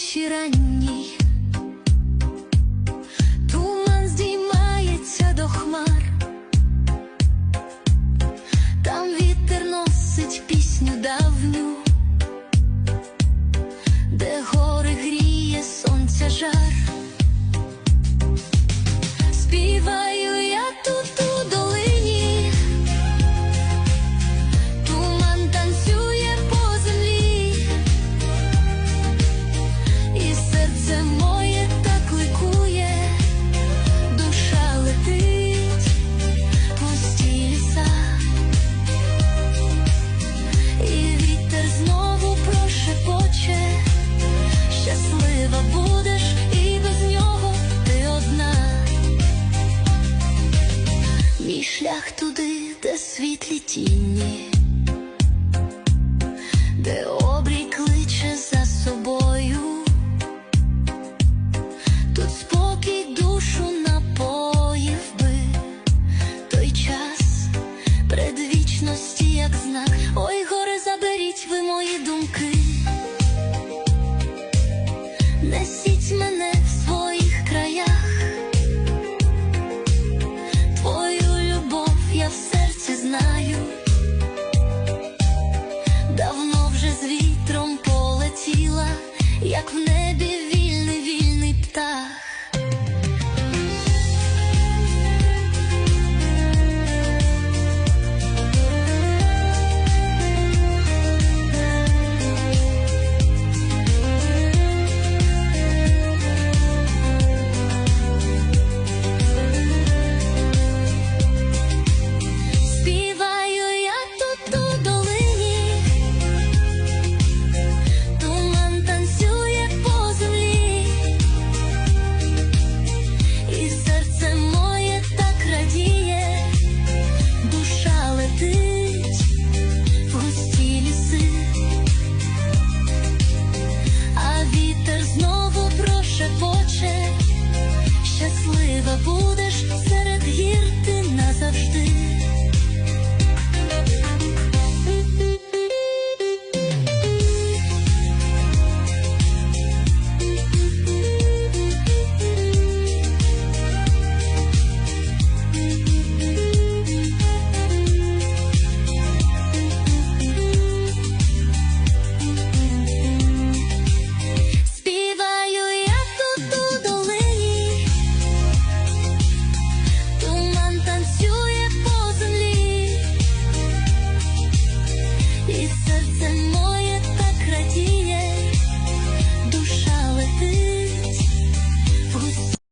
еще ранний шлях туди, де світлі тіні, небі вільний, вільний птах.